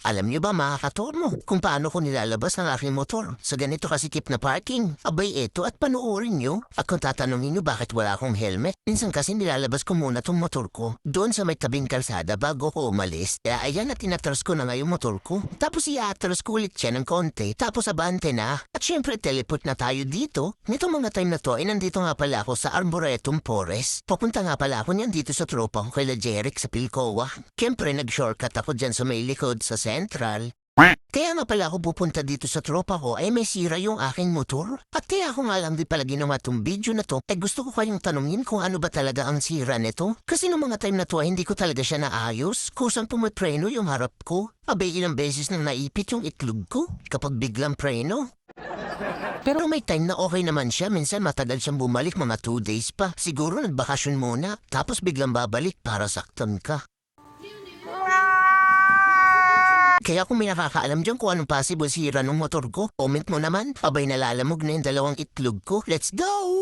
Alam niyo ba mga katormo kung paano ko nilalabas ang aking motor sa ganito kasikip na parking? Abay eto at panuorin niyo. At kung tatanungin niyo bakit wala akong helmet, minsan kasi nilalabas ko muna tong motor ko doon sa may tabing kalsada bago ko umalis. Kaya ayan at tinatras ko na nga yung motor ko. Tapos i-atras ko ulit siya ng konti. Tapos abante na. At syempre teleport na tayo dito. Nito mga time na to ay nandito nga pala ako sa Arboretum Forest. Papunta nga pala ako niyan dito sa tropa ko kay Jeric sa Pilcoa. Siyempre nag-shortcut ako dyan sa may likod sa Central. Kaya nga pala ako pupunta dito sa tropa ko ay may sira yung aking motor. At kaya ako nga lang di pala ginawa tong video na to ay gusto ko kayong tanungin kung ano ba talaga ang sira nito. Kasi nung mga time na to ay hindi ko talaga siya naayos. Kusang pumapreno yung harap ko. Abay ilang beses nang naipit yung itlog ko kapag biglang preno. Pero may time na okay naman siya. Minsan matagal siyang bumalik mga two days pa. Siguro nagbakasyon muna. Tapos biglang babalik para saktan ka. Kaya kung may nakakaalam dyan kung anong possible sira ng motor ko, comment mo naman. Abay nalalamog na yung dalawang itlog ko. Let's go!